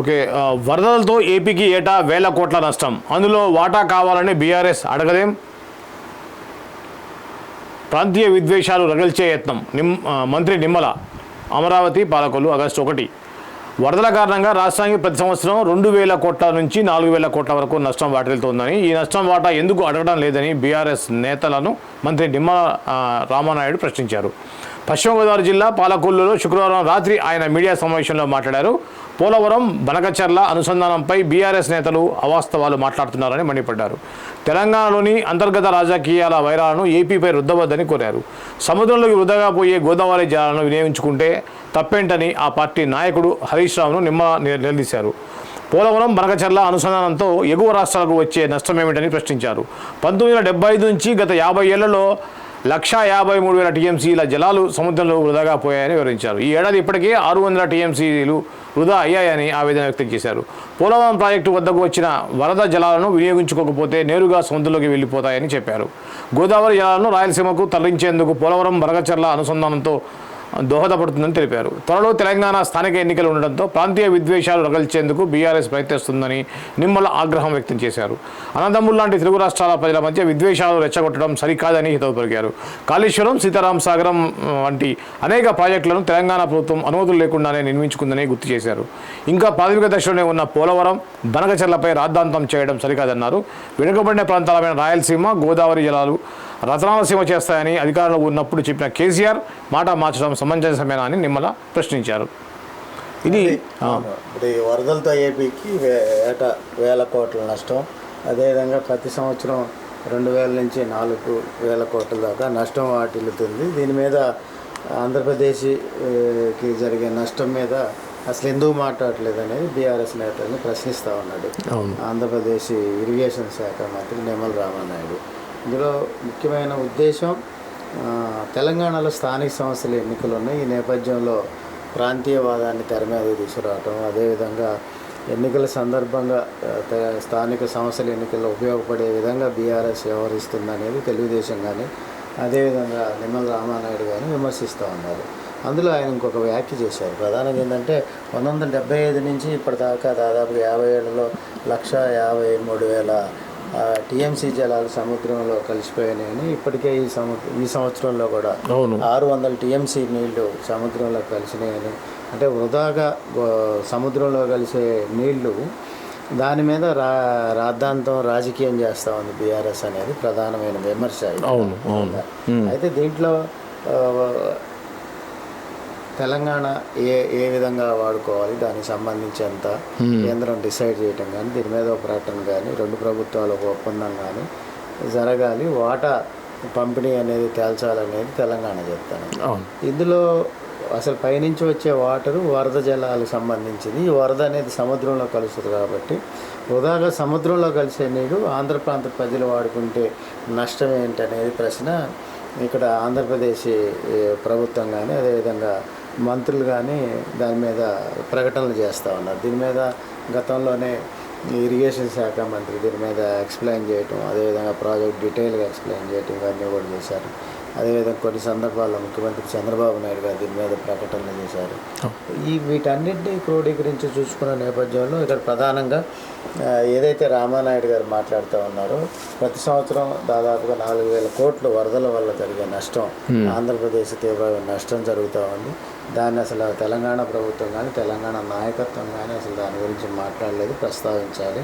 Okay వరదలతో ఏపీకి ఏటా వేల కోట్ల నష్టం. అందులో వాటా కావాలని బీఆర్ఎస్ అడగదేం ప్రాంతీయ విద్వేషాలు రగిల్చే యత్నం. నిమ్ మంత్రి నిమ్మల అమరావతి పాలకులు ఆగస్టు ఒకటి. వరదల కారణంగా రాష్ట్రానికి ప్రతి సంవత్సరం రెండు వేల కోట్ల నుంచి నాలుగు వేల కోట్ల వరకు నష్టం వాటిల్తోందని ఈ నష్టం వాటా ఎందుకు అడగడం లేదని బీఆర్ఎస్ నేతలను మంత్రి నిమ్మల రామానాయుడు ప్రశ్నించారు. పశ్చిమ గోదావరి జిల్లా పాలకొల్లులో శుక్రవారం రాత్రి ఆయన మీడియా సమావేశంలో మాట్లాడారు. పోలవరం బనకచర్ల అనుసంధానంపై బీఆర్ఎస్ నేతలు అవాస్తవాలు మాట్లాడుతున్నారని మండిపడ్డారు. తెలంగాణలోని అంతర్గత రాజకీయాల వైరాలను ఏపీపై రుద్దవద్దని కోరారు. సముద్రంలోకి వృధాగా పోయే గోదావరి జలాలను వినియోగించుకుంటే తప్పేంటని ఆ పార్టీ నాయకుడు హరీష్ రావును నిమ్మ నిలదీశారు. పోలవరం బనకచర్ల అనుసంధానంతో ఎగువ రాష్ట్రాలకు వచ్చే నష్టమేమిటని ప్రశ్నించారు. పంతొమ్మిది వందల ఐదు నుంచి గత యాభై ఏళ్ళలో లక్షా యాభై మూడు వేల టీఎంసీల జలాలు సముద్రంలో వృధాగా పోయాయని వివరించారు. ఈ ఏడాది ఇప్పటికే ఆరు వందల టీఎంసీలు వృధా అయ్యాయని ఆవేదన వ్యక్తం చేశారు. పోలవరం ప్రాజెక్టు వద్దకు వచ్చిన వరద జలాలను వినియోగించుకోకపోతే నేరుగా సముద్రంలోకి వెళ్ళిపోతాయని చెప్పారు. గోదావరి జలాలను రాయలసీమకు తరలించేందుకు పోలవరం వరగచర్ల అనుసంధానంతో దోహదపడుతుందని తెలిపారు. త్వరలో తెలంగాణ స్థానిక ఎన్నికలు ఉండడంతో ప్రాంతీయ విద్వేషాలు రగల్చేందుకు బీఆర్ఎస్ ప్రయత్నిస్తుందని నిమ్మల ఆగ్రహం వ్యక్తం చేశారు. అనంతమూరు లాంటి తెలుగు రాష్ట్రాల ప్రజల మధ్య విద్వేషాలు రెచ్చగొట్టడం సరికాదని హితవు పలికారు. కాళేశ్వరం సీతారాం సాగరం వంటి అనేక ప్రాజెక్టులను తెలంగాణ ప్రభుత్వం అనుమతులు లేకుండానే నిర్మించుకుందని గుర్తు చేశారు. ఇంకా ప్రాథమిక దశలోనే ఉన్న పోలవరం బనకచర్లపై రాద్ధాంతం చేయడం సరికాదన్నారు. వెనుకబడిన ప్రాంతాలమైన రాయలసీమ గోదావరి జలాలు రతనాలసీమ చేస్తాయని అధికారంలో ఉన్నప్పుడు చెప్పిన కేసీఆర్ మాట మార్చడం సమంజసమేనా అని నిమ్మల ప్రశ్నించారు. ఇది వరదలతో ఏపీకి ఏటా వేల కోట్ల నష్టం అదేవిధంగా ప్రతి సంవత్సరం రెండు వేల నుంచి నాలుగు వేల కోట్ల దాకా నష్టం వాటిల్లుతుంది. దీని మీద ఆంధ్రప్రదేశ్కి జరిగే నష్టం మీద అసలు ఎందుకు మాట్లాడలేదు అనేది బీఆర్ఎస్ నేతల్ని ప్రశ్నిస్తూ ఉన్నాడు. ఆంధ్రప్రదేశ్ ఇరిగేషన్ శాఖ మంత్రి నిమ్మల రామానాయుడు. ఇందులో ముఖ్యమైన ఉద్దేశం తెలంగాణలో స్థానిక సంస్థల ఎన్నికలు ఉన్నాయి. ఈ నేపథ్యంలో ప్రాంతీయవాదాన్ని తెర మీద తీసుకురావటం అదేవిధంగా ఎన్నికల సందర్భంగా స్థానిక సంస్థల ఎన్నికల్లో ఉపయోగపడే విధంగా బీఆర్ఎస్ వ్యవహరిస్తుందనేది తెలుగుదేశం కానీ అదేవిధంగా నిమ్మల రామానాయుడు గారిని విమర్శిస్తూ ఉన్నారు. అందులో ఆయన ఇంకొక వ్యాఖ్య చేశారు. ప్రధానంగా ఏంటంటే పంతొమ్మిది వందల డెబ్బై ఐదు నుంచి ఇప్పటిదాకా దాదాపు యాభై ఏళ్ళలో లక్ష యాభై మూడు వేల టీఎంసీ జలాలు సముద్రంలో కలిసిపోయినాయని ఇప్పటికే ఈ సముద్ర ఈ సంవత్సరంలో కూడా అవును. ఆరు వందల టీఎంసీ నీళ్ళు సముద్రంలో కలిసినాయని అంటే వృధాగా సముద్రంలో కలిసే నీళ్ళు దాని మీద రా రాద్ధాంతం రాజకీయం చేస్తూ ఉంది బీఆర్ఎస్ అనేది ప్రధానమైన విమర్శ. అవును అవును. అయితే దీంట్లో తెలంగాణ ఏ ఏ విధంగా వాడుకోవాలి దానికి సంబంధించి ఎంత కేంద్రం డిసైడ్ చేయటం కానీ దీని మీద ఒక ప్రకటన కానీ రెండు ప్రభుత్వాలు ఒక ఒప్పందం కానీ జరగాలి. వాటా పంపిణీ అనేది తేల్చాలనేది తెలంగాణ చెప్తాను. ఇందులో అసలు పైనుంచి వచ్చే వాటరు వరద జలాలకు సంబంధించింది. ఈ వరద అనేది సముద్రంలో కలుస్తుంది కాబట్టి వృధాగా సముద్రంలో కలిసే నీరు ఆంధ్ర ప్రాంత ప్రజలు వాడుకుంటే నష్టం ఏంటనేది ప్రశ్న ఇక్కడ ఆంధ్రప్రదేశ్ ప్రభుత్వం కానీ అదేవిధంగా మంత్రులు కానీ దాని మీద ప్రకటనలు చేస్తూ ఉన్నారు. దీని మీద గతంలోనే ఇరిగేషన్ శాఖ మంత్రి దీని మీద ఎక్స్ప్లెయిన్ చేయటం అదేవిధంగా ప్రాజెక్ట్ డీటెయిల్గా ఎక్స్ప్లెయిన్ చేయటం ఇవన్నీ కూడా చేశారు. అదేవిధంగా కొన్ని సందర్భాల్లో ముఖ్యమంత్రి చంద్రబాబు నాయుడు గారు దీని మీద ప్రకటనలు చేశారు. ఈ వీటన్నిటిని క్రోడీకరించి చూసుకున్న నేపథ్యంలో ఇక్కడ ప్రధానంగా ఏదైతే రామానాయుడు గారు మాట్లాడుతూ ఉన్నారో ప్రతి సంవత్సరం దాదాపుగా నాలుగు వేల కోట్లు వరదల వల్ల జరిగే నష్టం ఆంధ్రప్రదేశ్ తీవ్ర నష్టం జరుగుతూ ఉంది. దాన్ని అసలు తెలంగాణ ప్రభుత్వం కానీ తెలంగాణ నాయకత్వం కానీ అసలు దాని గురించి మాట్లాడలేదు ప్రస్తావించాలి.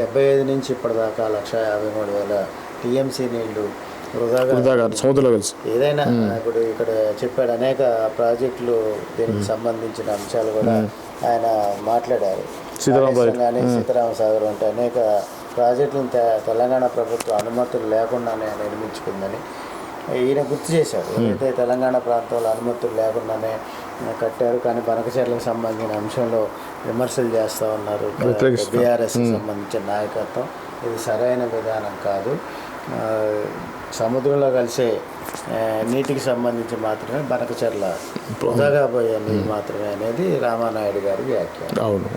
డెబ్బై ఐదు నుంచి ఇప్పటిదాకా లక్ష యాభై మూడు వేల టీఎంసీ నీళ్ళు సముద్రంలో కలిసి. ఏదైనా ఇప్పుడు ఇక్కడ చెప్పాడు అనేక ప్రాజెక్టులు దీనికి సంబంధించిన అంశాలు కూడా ఆయన మాట్లాడారు. కానీ సీతారామ సాగర్ వంటి అనేక ప్రాజెక్టులను తెలంగాణ ప్రభుత్వం అనుమతులు లేకుండానే నిర్మించుకుందని ఈయన గుర్తు చేశారు ఏదైతే తెలంగాణ ప్రాంతంలో అనుమతులు లేకుండానే కట్టారు కానీ బనకచర్లకు సంబంధించిన అంశంలో విమర్శలు చేస్తూ ఉన్నారు. బీఆర్ఎస్ సంబంధించిన నాయకత్వం. ఇది సరైన విధానం కాదు. సముద్రంలో కలిసే నీటికి సంబంధించి మాత్రమే బనకచర్ల వృధాగా పోయే నీరు మాత్రమే అనేది రామానాయుడు గారి వ్యాఖ్య. అవును.